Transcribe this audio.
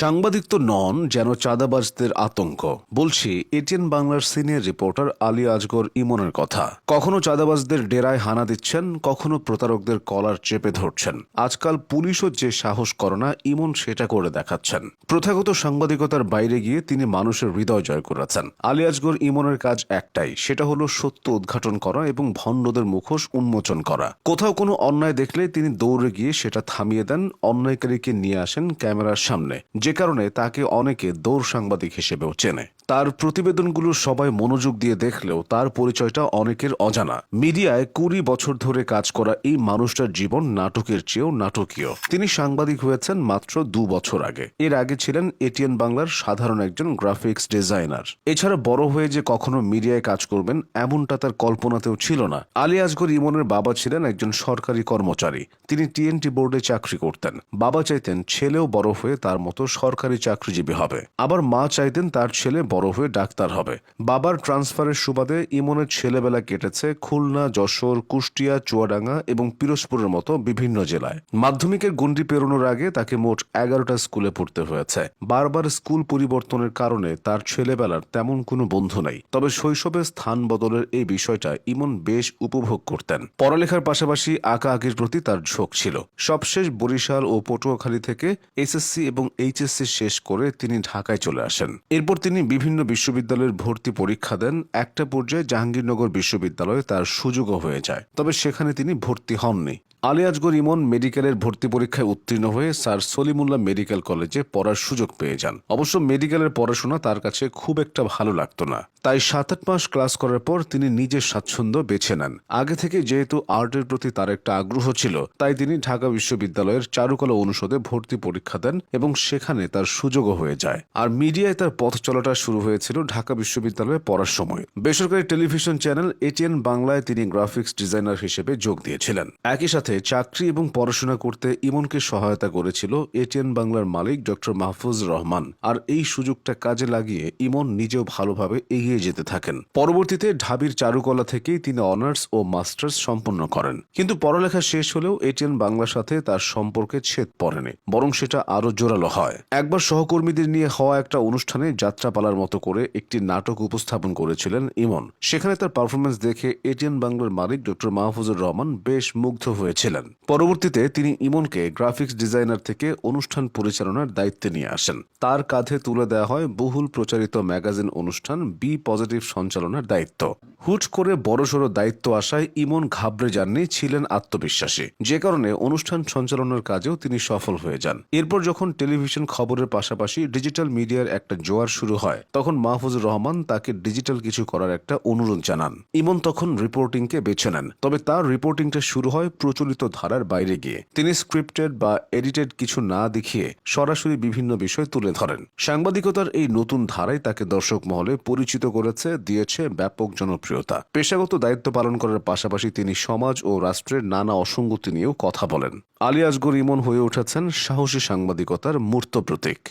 সাংবাদিক তো নন, যেন চাঁদাবাজদের আতঙ্ক। বলছি, এটিএন বাংলার সিনিয়র রিপোর্টার আলী আজগর ইমনের কথা। কখনো চাঁদাবাজদের ডেরায় হানা দিচ্ছেন, কখনো প্রতারকদের কলার চেপে ধরছেন। আজকাল পুলিশও যে সাহস করে না, ইমন সেটা করে দেখাচ্ছেন। প্রথাগত সাংবাদিকতার বাইরে গিয়ে তিনি মানুষের হৃদয় জয় করেছেন। আলী আজগর ইমনের কাজ একটাই, সেটা হলো সত্য উদ্ঘাটন করা এবং ভণ্ডদের মুখোশ উন্মোচন করা। কোথাও কোনো অন্যায় দেখলে তিনি দৌড়ে গিয়ে সেটা থামিয়ে দেন, অন্যায়কারীকে নিয়ে আসেন ক্যামেরার সামনে। যে কারণে তাকে অনেকে দৌড় সাংবাদিক হিসেবেও চেনে। তার প্রতিবেদনগুলো সবাই মনোযোগ দিয়ে দেখলেও তার পরিচয়টা অনেকের অজানা। মিডিয়ায় কুড়ি বছর ধরে কাজ করা এই মানুষটার জীবন নাটকের চেয়েও নাটকীয়। তিনি সাংবাদিক হয়েছেন মাত্র দু বছর আগে। এর আগে ছিলেন এটিএন বাংলার সাধারণ একজন গ্রাফিক্স ডিজাইনার। এছাড়া বড় হয়ে যে কখনো মিডিয়ায় কাজ করবেন এমনটা তার কল্পনাতেও ছিল না। আলী আজগর ইমনের বাবা ছিলেন একজন সরকারি কর্মচারী। তিনি টিএনটি বোর্ডে চাকরি করতেন। বাবা চাইতেন ছেলেও বড় হয়ে তার মতো সরকারি চাকরিজীবী হবে। আবার মা চাইতেন তার ছেলে বড় হয়ে ডাক্তার হবে। বাবার ট্রান্সফারের সুবাদে ইমনের ছেলেবেলা কেটেছে খুলনা, যশোর, কুষ্টিয়া, চুয়াডাঙ্গা এবং পিরোজপুরের মতো বিভিন্ন জেলায়। মাধ্যমিকের গণ্ডি পেরোনোর আগে তাকে মোট এগারোটা স্কুলে পড়তে হয়েছে। বারবার স্কুল পরিবর্তনের কারণে তার ছেলেবেলার তেমন কোনো বন্ধু নেই। তবে শৈশবে স্থান বদলের এই বিষয়টা ইমন বেশ উপভোগ করতেন। পড়ালেখার পাশাপাশি আঁকা আঁকির প্রতি তার ঝোঁক ছিল। সবশেষ বরিশাল ও পটুয়াখালী থেকে এসএসসি এবং এইচএসসি শেষ করে তিনি ঢাকায় চলে আসেন। এরপর তিনি বিভিন্ন বিশ্ববিদ্যালয়ের ভর্তি পরীক্ষা দেন। একটা পর্যায়ে জাহাঙ্গীরনগর বিশ্ববিদ্যালয়ে তার সুযোগও হয়ে যায়। তবে সেখানে তিনি ভর্তি হননি। আলী আজগর ইমন মেডিকেলের ভর্তি পরীক্ষায় উত্তীর্ণ হয়ে স্যার সলিমুল্লাহ মেডিকেল কলেজে পড়ার সুযোগ পেয়ে যান। অবশ্য মেডিকেলের পড়াশোনা তার কাছে খুব একটা ভালো লাগতো না। তাই সাত আট মাস ক্লাস করার পর তিনি নিজের স্বাচ্ছন্দ্য বেছে নেন। আগে থেকে যেহেতু আর্টের প্রতি তার একটা আগ্রহ ছিল, তাই তিনি ঢাকা বিশ্ববিদ্যালয়ের চারুকলা অনুষদে ভর্তি পরীক্ষা দেন এবং সেখানে তার সুযোগও হয়ে যায়। আর মিডিয়ায় তার পথ চলাটা শুরু হয়েছিল ঢাকা বিশ্ববিদ্যালয়ে পড়ার সময়। বেসরকারি টেলিভিশন চ্যানেল এটিএন বাংলায় তিনি গ্রাফিক্স ডিজাইনার হিসেবে যোগ দিয়েছিলেন। একই সাথে চাকরি এবং পড়াশোনা করতে ইমনকে সহায়তা করেছিল এটিএন বাংলার মালিক ডক্টর মাহফুজ রহমান। আর এই সুযোগটা কাজে লাগিয়ে ইমন নিজেও ভালোভাবে এগিয়ে যেতে থাকেন। পরবর্তীতে ঢাবির চারুকলা থেকেই তিনি অনার্স ও মাস্টার্স সম্পন্ন করেন। কিন্তু পড়ালেখা শেষ হলেও এটিএন বাংলার সাথে তার সম্পর্কে ছেদ পড়েনি, বরং সেটা আরও জোরালো হয়। একবার সহকর্মীদের নিয়ে হওয়া একটা অনুষ্ঠানে যাত্রাপালার মতো করে একটি নাটক উপস্থাপন করেছিলেন ইমন। সেখানে তার পারফরমেন্স দেখে এটিএন বাংলার মালিক ডক্টর মাহফুজুর রহমান বেশ মুগ্ধ হয়েছিলেন। পরবর্তীতে তিনি ইমনকে গ্রাফিক্স ডিজাইনার থেকে অনুষ্ঠান পরিচালনার দায়িত্বে নিয়ে আসেন। তার কাঁধে তুলে দেওয়া হয় বহুল প্রচারিত ম্যাগাজিন অনুষ্ঠান বি পজিটিভ সঞ্চালনার দায়িত্ব। হুট করে বড়সড় দায়িত্ব আসায় ইমন ঘাবড়ে যাননি, ছিলেন আত্মবিশ্বাসী। যে কারণে অনুষ্ঠান সঞ্চালনার কাজেও তিনি সফল হয়ে যান। এরপর যখন টেলিভিশন খবরের পাশাপাশি ডিজিটাল মিডিয়ার একটা জোয়ার শুরু হয়, তখন মাহফুজুর রহমান তাকে ডিজিটাল কিছু করার একটা অনুরোধ জানান। ইমন তখন রিপোর্টিংকে বেছে নেন, তবে তার রিপোর্টিংটা শুরু হয় প্রচলিত ধারার বাইরে গিয়ে। তিনি স্ক্রিপ্টেড বা এডিটেড কিছু না দেখিয়ে সরাসরি বিভিন্ন বিষয় তুলে ধরেন। সাংবাদিকতার এই নতুন ধারায় তাকে দর্শক মহলে পরিচিত করেছে, দিয়েছে ব্যাপক জনপ্রিয়তা। পেশাগত দায়িত্ব পালন করার পাশাপাশি তিনি সমাজ ও রাষ্ট্রের নানা অসঙ্গতি নিয়েও কথা বলেন। আলী ইমন হয়ে উঠেছেন সাহসী সাংবাদিকতার মূর্ত প্রতীক।